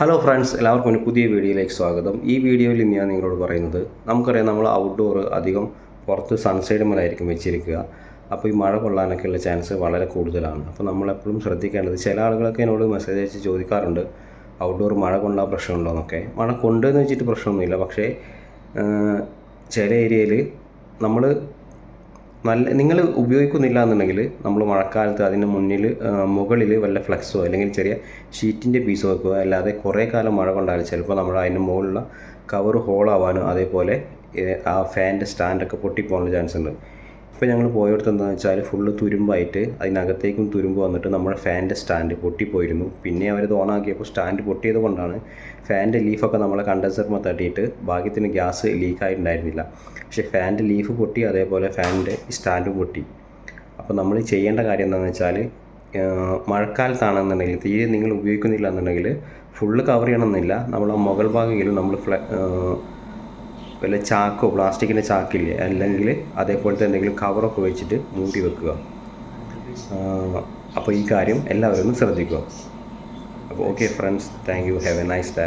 Hello friends എല്ലാവർക്കും ഒരു പുതിയ വീഡിയോയിലേക്ക് സ്വാഗതം. ഈ വീഡിയോയിൽ ഞാൻ നിങ്ങളോട് പറയുന്നത് നമുക്കറിയാം നമ്മൾ ഔട്ട്ഡോർ അധികം പുറത്ത് സൺസൈഡ് മേലായിരിക്കും വെച്ചിരിക്കുക. അപ്പോൾ ഈ മഴ കൊള്ളാനൊക്കെയുള്ള ചാൻസ് വളരെ കൂടുതലാണ്. അപ്പോൾ നമ്മളെപ്പോഴും ശ്രദ്ധിക്കേണ്ടത് ചില ആളുകളൊക്കെ എന്നോട് മെസ്സേജ് അയച്ച് ചോദിക്കാറുണ്ട് ഔട്ട്ഡോർ മഴ കൊണ്ടാ പ്രശ്നമുണ്ടോ എന്നൊക്കെ. മഴ കൊണ്ടെന്ന് വെച്ചിട്ട് പ്രശ്നമൊന്നുമില്ല. പക്ഷേ ചില ഏരിയയിൽ നമ്മൾ നല്ല നിങ്ങൾ ഉപയോഗിക്കുന്നില്ല എന്നുണ്ടെങ്കിൽ നമ്മൾ മഴക്കാലത്ത് അതിന് മുന്നിൽ മുകളിൽ വല്ല ഫ്ലക്സോ അല്ലെങ്കിൽ ചെറിയ ഷീറ്റിന്റെ പീസോ വെക്കുക. അല്ലാതെ കുറേ കാലം മഴ കൊണ്ടാൽ ചിലപ്പോൾ നമ്മൾ അതിന് മുകളിലുള്ള കവർ ഹോളാവാനും അതേപോലെ ആ ഫാനിന്റെ സ്റ്റാൻഡൊക്കെ പൊട്ടിപ്പോകാനുള്ള ചാൻസ് ഉണ്ട് ഇപ്പോൾ ഞങ്ങൾ പോയിടത്ത് എന്താണെന്ന് വെച്ചാൽ ഫുള്ള് തുരുമ്പായിട്ട് അതിനകത്തേക്കും തുരുമ്പ് വന്നിട്ട് നമ്മുടെ ഫാനിന്റെ സ്റ്റാൻഡ് പൊട്ടിപ്പോയിരുന്നു. പിന്നെ അവരത് ഓണാക്കിയപ്പോൾ സ്റ്റാൻഡ് പൊട്ടിയത് കൊണ്ടാണ് ഫാനിന്റെ ലീഫൊക്കെ നമ്മളെ കണ്ടൻസർമ തട്ടിയിട്ട് ഭാഗ്യത്തിന് ഗ്യാസ് ലീക്കായിട്ടുണ്ടായിരുന്നില്ല പക്ഷേ ഫാനിന്റെ ലീഫ് പൊട്ടി അതേപോലെ ഫാനിന്റെ സ്റ്റാൻഡും പൊട്ടി. അപ്പോൾ നമ്മൾ ചെയ്യേണ്ട കാര്യം എന്താണെന്ന് വെച്ചാൽ മഴക്കാലത്താണെന്നുണ്ടെങ്കിൽ തീരെ നിങ്ങൾ ഉപയോഗിക്കുന്നില്ല എന്നുണ്ടെങ്കിൽ ഫുള്ള് കവർ ചെയ്യണമെന്നില്ല. നമ്മൾ മുകൾ ഭാഗമെങ്കിലും നമ്മൾ വല്ല ചാക്കോ പ്ലാസ്റ്റിക്കിന്റെ ചാക്കില്ലേ? അല്ലെങ്കിൽ അതേപോലത്തെ എന്തെങ്കിലും കവറൊക്കെ വെച്ചിട്ട് മൂടി വെക്കുക. അപ്പോൾ ഈ കാര്യം എല്ലാവരും ശ്രദ്ധിക്കുക. അപ്പോൾ okay friends thank you have a nice day